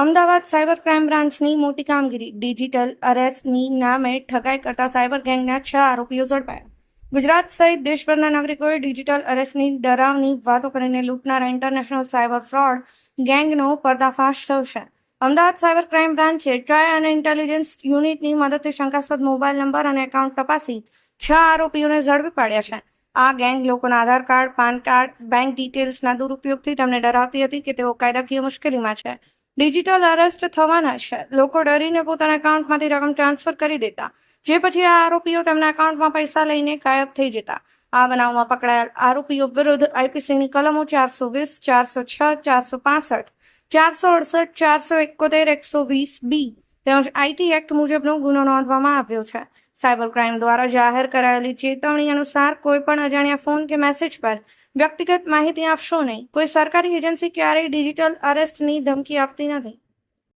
Ahmedabad cyber crime બ્રાન્ચની મોટી કામગીરી. ડિજિટલ અરેસ્ટની નામે ઠગાઈ કરતા સાયબર ગેંગના છ આરોપીઓ ઝડપાયા. ગુજરાત સહિત દેશભરના નાગરિકોએ ડિજિટલ અરેસ્ટની ડરાવની વાતો કરીને લૂંટનારા ઇન્ટરનેશનલ સાયબર ફ્રોડ ગેંગનો પર્દાફાશ છે. અમદાવાદ સાયબર ક્રાઇમ બ્રાન્ચે ટ્રાય અને ઇન્ટેલિજન્સ યુનિટની મદદથી શંકાસ્પદ મોબાઈલ નંબર અને એકાઉન્ટ તપાસી છ આરોપીઓને ઝડપી પાડ્યા છે. આ ગેંગ લોકોના Aadhaar card, PAN card, bank ડિટેલ્સના દુરુપયોગથી તેમને ડરાવતી હતી કે તેઓ કાયદાકીય મુશ્કેલીમાં છે. ડિજિટલ અરેસ્ટ થવાના છે. લોકો ડરીને પોતાના એકાઉન્ટમાંથી રકમ ટ્રાન્સફર કરી દેતા. જે પછી આ આરોપીઓ તેમના એકાઉન્ટમાં પૈસા લઈને ગાયબ થઈ જતા. આ બનાવમાં પકડાયેલ આરોપીઓ વિરુદ્ધ આઈપીસીની કલમો ચારસો વીસ, ચારસો છ, ચારસો પાસઠ, ચારસો અડસઠ, ચારસો એકોતેર, એકસો વીસ બી. તેમજ આઈટી એક્ટ મુજબનો ગુનો નોંધવામાં આવ્યો છે. સાયબર ક્રાઇમ દ્વારા જાહેર કરાયેલી ચેતવણી અનુસાર કોઈ પણ અજાણ્યા ફોન કે મેસેજ પર વ્યક્તિગત માહિતી આપશો નહીં. કોઈ સરકારી એજન્સી ક્યારેય ડિજિટલ અરેસ્ટની ધમકી આપતી નથી.